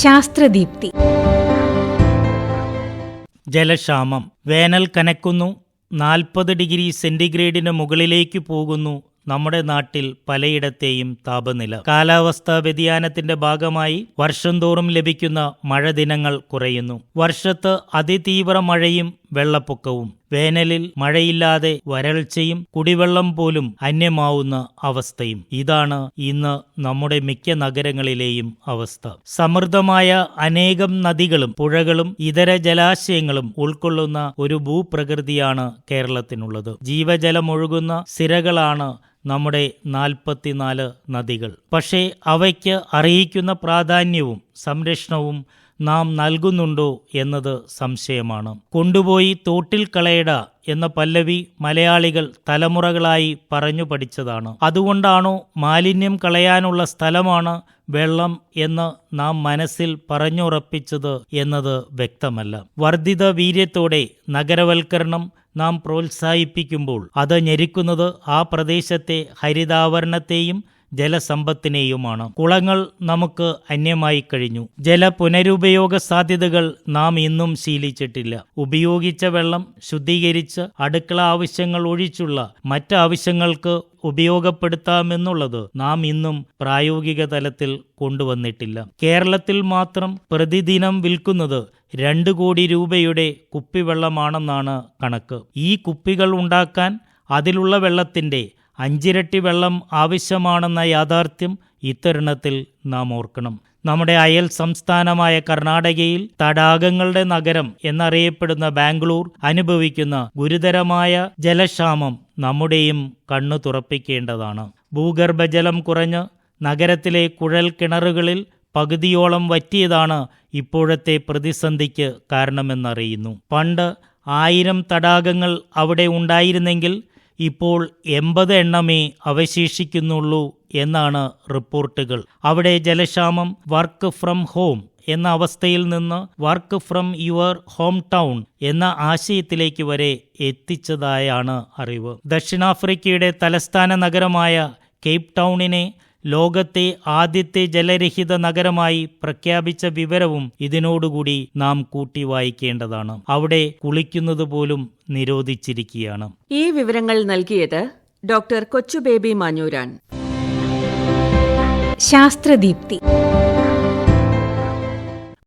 ശാസ്ത്രദീപ്തി. ജലക്ഷാമം. വേനൽ കനക്കുന്നു. നാൽപ്പത് ഡിഗ്രി സെന്റിഗ്രേഡിന് മുകളിലേക്ക് പോകുന്നു. നമ്മുടെ നാട്ടിൽ പലയിടത്തെയും താപനില. കാലാവസ്ഥാ വ്യതിയാനത്തിന്റെ ഭാഗമായി വർഷം തോറും ലഭിക്കുന്ന മഴ ദിനങ്ങൾ കുറയുന്നു. വർഷത്ത് അതിതീവ്ര മഴയും വെള്ളപ്പൊക്കവും വേനലിൽ മഴയില്ലാതെ വരൾച്ചയും കുടിവെള്ളം പോലും അന്യമാവുന്ന അവസ്ഥയും. ഇതാണ് ഇന്ന് നമ്മുടെ മിക്ക നഗരങ്ങളിലെയും അവസ്ഥ. സമൃദ്ധമായ അനേകം നദികളും പുഴകളും ഇതര ജലാശയങ്ങളും ഉൾക്കൊള്ളുന്ന ഒരു ഭൂപ്രകൃതിയാണ് കേരളത്തിനുള്ളത്. ജീവജലമൊഴുകുന്ന സിരകളാണ് നമ്മുടെ നാൽപ്പത്തിനാല് നദികൾ. പക്ഷേ അവയ്ക്ക് അറിയിക്കുന്ന പ്രാധാന്യവും സംരക്ഷണവും നാം നൽകുന്നുണ്ടോ എന്നത് സംശയമാണ്. കൊണ്ടുപോയി തോട്ടിൽ കളയട എന്ന പല്ലവി മലയാളികൾ തലമുറകളായി പറഞ്ഞു പഠിച്ചതാണ്. അതുകൊണ്ടാണോ മാലിന്യം കളയാനുള്ള സ്ഥലമാണ് വെള്ളം എന്ന് നാം മനസ്സിൽ പറഞ്ഞുറപ്പിച്ചത് എന്നത് വ്യക്തമല്ല. വർദ്ധിത വീര്യത്തോടെ നഗരവൽക്കരണം നാം പ്രോത്സാഹിപ്പിക്കുമ്പോൾ അത് ഞെരുക്കുന്നത് ആ പ്രദേശത്തെ ഹരിതാവരണത്തെയും ജലസമ്പത്തിനെയുമാണ്. കുളങ്ങൾ നമുക്ക് അന്യമായി കഴിഞ്ഞു. ജല പുനരുപയോഗ സാധ്യതകൾ നാം ഇന്നും ശീലിച്ചിട്ടില്ല. ഉപയോഗിച്ച വെള്ളം ശുദ്ധീകരിച്ച് അടുക്കള ആവശ്യങ്ങൾ ഒഴിച്ചുള്ള മറ്റാവശ്യങ്ങൾക്ക് ഉപയോഗപ്പെടുത്താമെന്നുള്ളത് നാം ഇന്നും പ്രായോഗിക തലത്തിൽ കൊണ്ടുവന്നിട്ടില്ല. കേരളത്തിൽ മാത്രം പ്രതിദിനം വിൽക്കുന്നത് രണ്ട് കോടി രൂപയുടെ കുപ്പിവെള്ളമാണെന്നാണ് കണക്ക്. ഈ കുപ്പികൾ ഉണ്ടാക്കാൻ അതിലുള്ള വെള്ളത്തിന്റെ അഞ്ചിരട്ടി വെള്ളം ആവശ്യമാണെന്ന യാഥാർത്ഥ്യം ഇത്തരുണത്തിൽ നാം ഓർക്കണം. നമ്മുടെ അയൽ സംസ്ഥാനമായ കർണാടകയിൽ തടാകങ്ങളുടെ നഗരം എന്നറിയപ്പെടുന്ന ബാംഗ്ലൂർ അനുഭവിക്കുന്ന ഗുരുതരമായ ജലക്ഷാമം നമ്മുടെയും കണ്ണു തുറപ്പിക്കേണ്ടതാണ്. ഭൂഗർഭജലം കുറഞ്ഞ് നഗരത്തിലെ കുഴൽ കിണറുകളിൽ പകുതിയോളം വറ്റിയതാണ് ഇപ്പോഴത്തെ പ്രതിസന്ധിക്ക് കാരണമെന്നറിയുന്നു. പണ്ട് ആയിരം തടാകങ്ങൾ അവിടെ ഉണ്ടായിരുന്നെങ്കിൽ ഇപ്പോൾ എൺപത് എണ്ണമേ അവശേഷിക്കുന്നുള്ളൂ എന്നാണ് റിപ്പോർട്ടുകൾ. അവിടെ ജലക്ഷാമം വർക്ക് ഫ്രം ഹോം എന്ന അവസ്ഥയിൽ നിന്ന് work from your home town എന്ന ആശയത്തിലേക്ക് വരെ എത്തിച്ചതായാണ് അറിവ്. ദക്ഷിണാഫ്രിക്കയുടെ തലസ്ഥാന നഗരമായ കേപ്പ് ടൗണിനെ ലോകത്തെ ആദ്യത്തെ ജലരഹിത നഗരമായി പ്രഖ്യാപിച്ച വിവരവും ഇതിനോടുകൂടി നാം കൂട്ടി വായിക്കേണ്ടതാണ്. അവിടെ കുളിക്കുന്നത് പോലും നിരോധിച്ചിരിക്കുകയാണ്. ഈ വിവരങ്ങൾ നൽകിയത് ഡോക്ടർ കൊച്ചുബേബി മാഞ്ഞൂരാൻ. ശാസ്ത്രദീപ്തി.